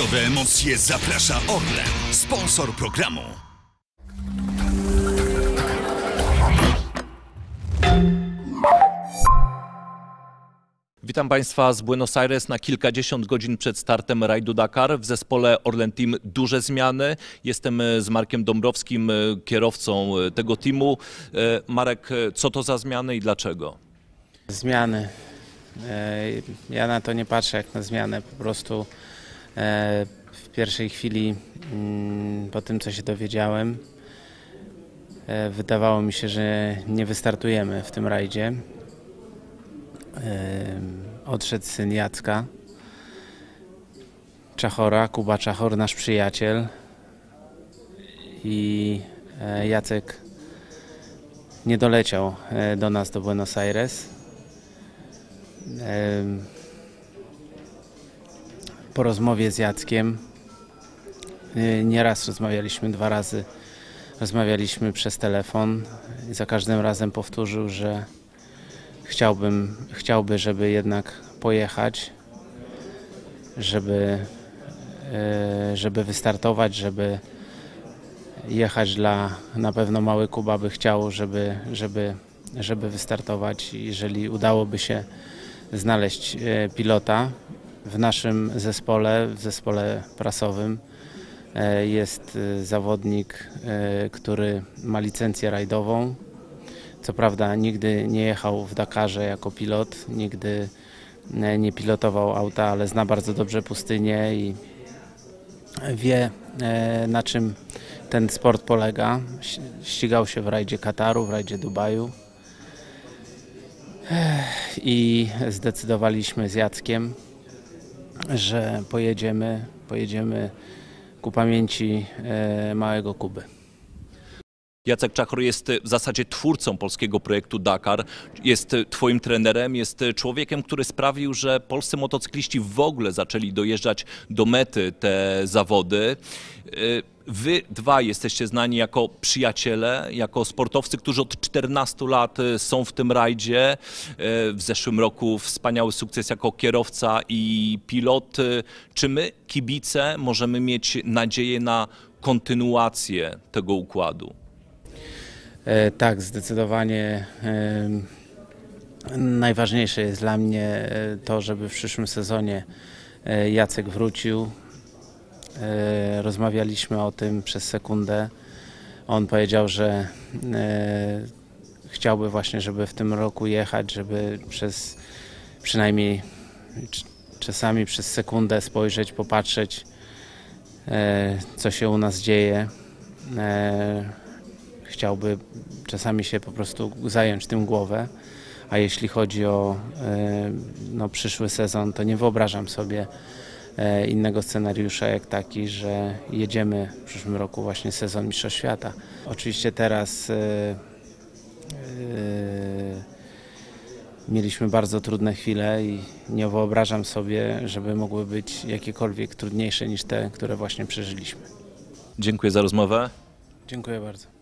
rajdowe emocje zaprasza Orlen, sponsor programu. Witam Państwa z Buenos Aires na kilkadziesiąt godzin przed startem rajdu Dakar. W zespole Orlen Team duże zmiany. Jestem e, z Markiem Dąbrowskim, e, kierowcą e, tego teamu. Marek, co to za zmiany i dlaczego? Zmiany. Ja na to nie patrzę jak na zmianę. Po prostu w pierwszej chwili, mm, po tym co się dowiedziałem, e, wydawało mi się, że nie wystartujemy w tym rajdzie. E, Odszedł syn Jacka, Czachora, Kuba Czachor, nasz przyjaciel. I e, Jacek nie doleciał e, do nas do Buenos Aires. Po rozmowie z Jackiem, y, nieraz rozmawialiśmy, dwa razy rozmawialiśmy przez telefon i za każdym razem powtórzył, że chciałbym, chciałby, żeby jednak pojechać, żeby, e, żeby wystartować, żeby jechać dla, na pewno mały Kuba by chciał, żeby, żeby, żeby wystartować. Jeżeli udałoby się znaleźć e, pilota w naszym zespole, w zespole prasowym e, jest e, zawodnik, e, który ma licencję rajdową. Co prawda nigdy nie jechał w Dakarze jako pilot, nigdy nie pilotował auta, ale zna bardzo dobrze pustynię i wie na czym ten sport polega. Ścigał się w rajdzie Kataru, w rajdzie Dubaju. I zdecydowaliśmy z Jackiem, że pojedziemy, pojedziemy ku pamięci e, małego Kuby. Jacek Czachor jest e, w zasadzie twórcą polskiego projektu Dakar, jest e, twoim trenerem, jest e, człowiekiem, który sprawił, że polscy motocykliści w ogóle zaczęli dojeżdżać do mety te zawody. Wy dwaj jesteście znani jako przyjaciele, jako sportowcy, którzy od 14 lat są w tym rajdzie. W zeszłym roku wspaniały sukces jako kierowca i pilot. Czy my, kibice, możemy mieć nadzieję na kontynuację tego układu? E, tak, zdecydowanie em, najważniejsze jest dla mnie e, to, żeby w przyszłym sezonie e, Jacek wrócił. E, Rozmawialiśmy o tym przez sekundę. On powiedział, że e, chciałby właśnie, żeby w tym roku jechać, żeby przez przynajmniej cz- czasami przez sekundę spojrzeć, popatrzeć, e, co się u nas dzieje. Chciałby czasami się po prostu zająć tym głowę. A jeśli chodzi o e, no, przyszły sezon, to nie wyobrażam sobie e, innego scenariusza jak taki, że jedziemy w przyszłym roku właśnie sezon Mistrzostw Świata. Oczywiście teraz e, mieliśmy bardzo trudne chwile i nie wyobrażam sobie, żeby mogły być jakiekolwiek trudniejsze niż te, które właśnie przeżyliśmy. Dziękuję za rozmowę. Dziękuję bardzo.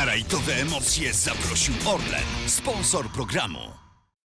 Na rajdowe emocje zaprosił Orlen, sponsor programu.